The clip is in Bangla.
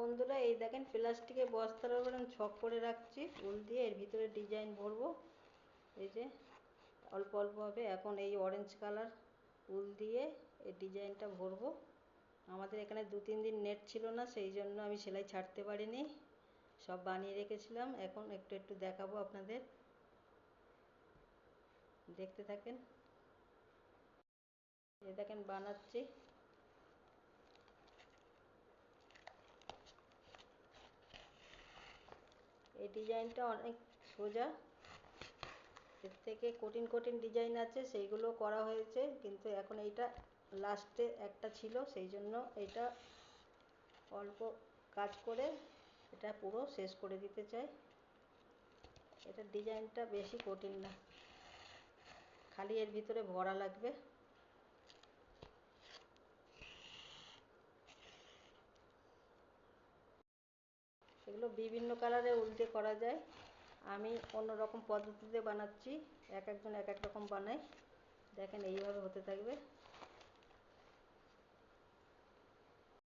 বন্ধুরা, এই দেখেন প্লাস্টিকের বস্তার উপরে ছক করে রাখছি উল দিয়ে এর ভিতরে ডিজাইন ভরবো। এই যে, অল্প অল্প হবে, এখন এই অরেঞ্জ কালার উল দিয়ে এই ডিজাইনটা ভরবো। আমাদের এখানে দু তিন দিন নেট ছিল না, সেই জন্য আমি সেলাই ছাড়তে পারিনি। সব বানিয়ে রেখেছিলাম, এখন একটু একটু দেখাবো আপনাদের। দেখতে থাকেন। এ দেখেন বানাচ্ছি। এই ডিজাইনটা অনেক সোজা। এর থেকে কঠিন কঠিন ডিজাইন আছে, সেইগুলো করা হয়েছে, কিন্তু এখন এইটা লাস্টে একটা ছিল, সেই জন্য এটা অল্প কাজ করে এটা পুরো শেষ করে দিতে চাই। এটা ডিজাইনটা বেশি কঠিন না। খালি এর ভিতরে ভরা লাগবে। এগুলো বিভিন্ন কালারে উল্টে করা যায়। আমি অন্য রকম পদ্ধতিতে বানাচ্ছি। এক একজন এক এক রকম বানায়। দেখেন, এইভাবে হতে থাকবে।